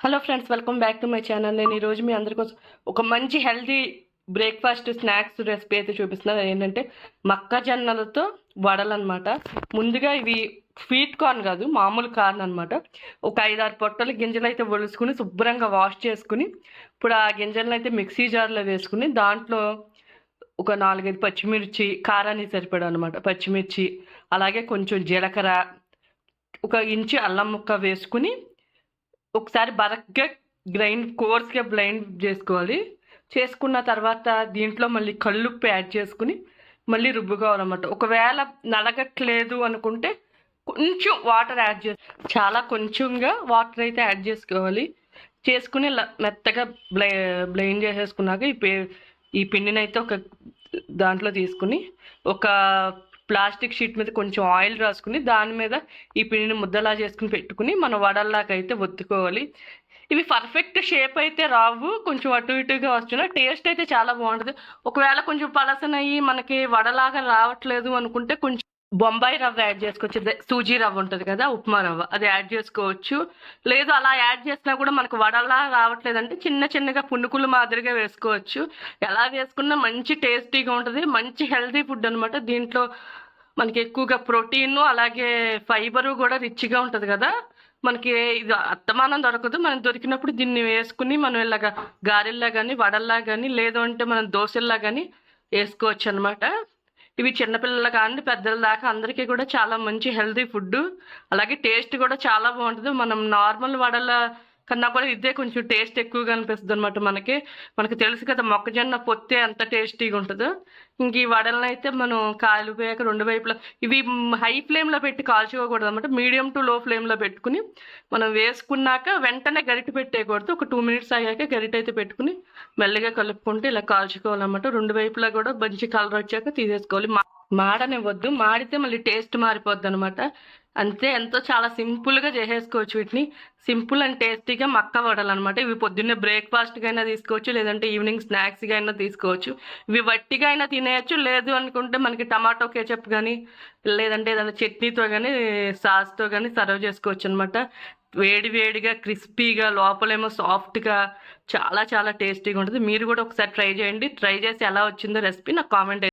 Hello friends welcome back to my channel నేను ఈరోజు మీ అందరి కోసం ఒక మంచి హెల్దీ బ్రేక్ఫాస్ట్ స్నాక్స్ రెసిపీ అయితే చూపిస్తున్నాను ఏంటంటే మక్కజొన్నలతో వడలు అనమాట ముందుగా ఇవి స్వీట్ కార్న్ కాదు మామూలు కార్న్ అనమాట ఒక ఐదారు పొట్టలు గింజలు అయితే ఒలుసుకుని శుభ్రంగా వాష్ చేసుకుని ఇప్పుడు ఆ గింజలను అయితే మిక్సీ జార్లో వేసుకుని దాంట్లో ఒక నాలుగైదు పచ్చిమిర్చి కారానికి సరిపడా అనమాట పచ్చిమిర్చి అలాగే కొంచెం జీలకర్ర ఒక ఇంచు అల్లం ముక్క వేసుకుని ఒకసారి బరక్గా గ్రైండ్ కోర్స్గా బ్లైండ్ చేసుకోవాలి. చేసుకున్న తర్వాత దీంట్లో మళ్ళీ కళ్ళుప్పు యాడ్ చేసుకుని మళ్ళీ రుబ్బుకోవాలన్నమాట. ఒకవేళ నలగట్లేదు అనుకుంటే కొంచెం వాటర్ యాడ్ చే చాలా కొంచెంగా వాటర్ అయితే యాడ్ చేసుకోవాలి. చేసుకుని మెత్తగా బ్లై బ్లైండ్ చేసేసుకున్నాక ఈ పే ఈ పిండిని అయితే ఒక దాంట్లో తీసుకుని ఒక ప్లాస్టిక్ షీట్ మీద కొంచెం ఆయిల్ రాసుకుని దాని మీద ఈ పిండిని ముద్దలా చేసుకుని పెట్టుకుని మన వడల్లాగా అయితే ఒత్తుకోవాలి. ఇవి పర్ఫెక్ట్ షేప్ అయితే రావు. కొంచెం అటు ఇటుగా వస్తున్నాయి టేస్ట్ అయితే చాలా బాగుంటుంది. ఒకవేళ కొంచెం పలసనయ్యి మనకి వడలాగా రావట్లేదు అనుకుంటే కొంచెం బొంబాయి రవ్వ యాడ్ చేసుకోవచ్చు. సూజీ రవ్వ ఉంటుంది కదా ఉప్మా రవ్వ. అది యాడ్ చేసుకోవచ్చు. లేదు అలా యాడ్ చేసినా కూడా మనకు వడలా రావట్లేదంటే చిన్న చిన్నగా పునుకులు మాదిరిగా వేసుకోవచ్చు. ఎలా వేసుకున్నా మంచి టేస్టీగా ఉంటుంది. మంచి హెల్తీ ఫుడ్ అనమాట దీంట్లో మనకి ఎక్కువగా ప్రోటీన్ అలాగే ఫైబరు కూడా రిచ్గా ఉంటుంది కదా. మనకి ఇది అత్తమానం దొరకదు. మనం దొరికినప్పుడు దీన్ని వేసుకుని మనం ఇలాగా గారెల్లా కానీ వడల్లా కానీ లేదంటే మనం దోశల్లా కానీ వేసుకోవచ్చు అనమాట ఇవి చిన్నపిల్లల కానీ పెద్దల దాకా అందరికీ కూడా చాలా మంచి హెల్తీ ఫుడ్ అలాగే టేస్ట్ కూడా చాలా బాగుంటుంది. మనం నార్మల్ వడల కన్నా కూడా ఇదే కొంచెం టేస్ట్ ఎక్కువగా అనిపిస్తుంది అనమాట మనకి. మనకి తెలుసు కదా మొక్కజొన్న పొత్తే ఎంత టేస్టీగా ఉంటుందో. ఇంక ఈ వడలను అయితే మనం కాలిపోయాక రెండు వైపులా ఇవి హై ఫ్లేమ్లో పెట్టి కాల్చుకోకూడదు అనమాట మీడియం టు లో ఫ్లేమ్లో పెట్టుకుని మనం వేసుకున్నాక వెంటనే గరిట పెట్టేయకూడదు. ఒక టూ మినిట్స్ ఆగాక గరిట అయితే పెట్టుకుని మెల్లగా కలుపుకుంటే ఇలా కాల్చుకోవాలన్నమాట. రెండు వైపులా కూడా మంచి కలర్ వచ్చాక తీసేసుకోవాలి. మాడనే మాడనివ్వద్దు. మాడితే మళ్ళీ టేస్ట్ మారిపోద్ది అనమాట అంతే ఎంతో చాలా సింపుల్గా చేసేసుకోవచ్చు వీటిని. సింపుల్ అండ్ టేస్టీగా మక్క వడలు అనమాట ఇవి పొద్దున్నే బ్రేక్ఫాస్ట్గా అయినా తీసుకోవచ్చు లేదంటే ఈవినింగ్ స్నాక్స్గా అయినా తీసుకోవచ్చు. ఇవి వట్టిగా అయినా తినేయచ్చు లేదు అనుకుంటే మనకి టమాటో కేచప్ కానీ లేదంటే ఏదైనా చట్నీతో కానీ సాస్తో కానీ సర్వ్ చేసుకోవచ్చు అనమాట. వేడి వేడిగా క్రిస్పీగా లోపలేమో సాఫ్ట్గా చాలా చాలా టేస్టీగా ఉంటుంది. మీరు కూడా ఒకసారి ట్రై చేయండి. ట్రై చేసి ఎలా వచ్చిందో రెసిపీ నాకు కామెంట్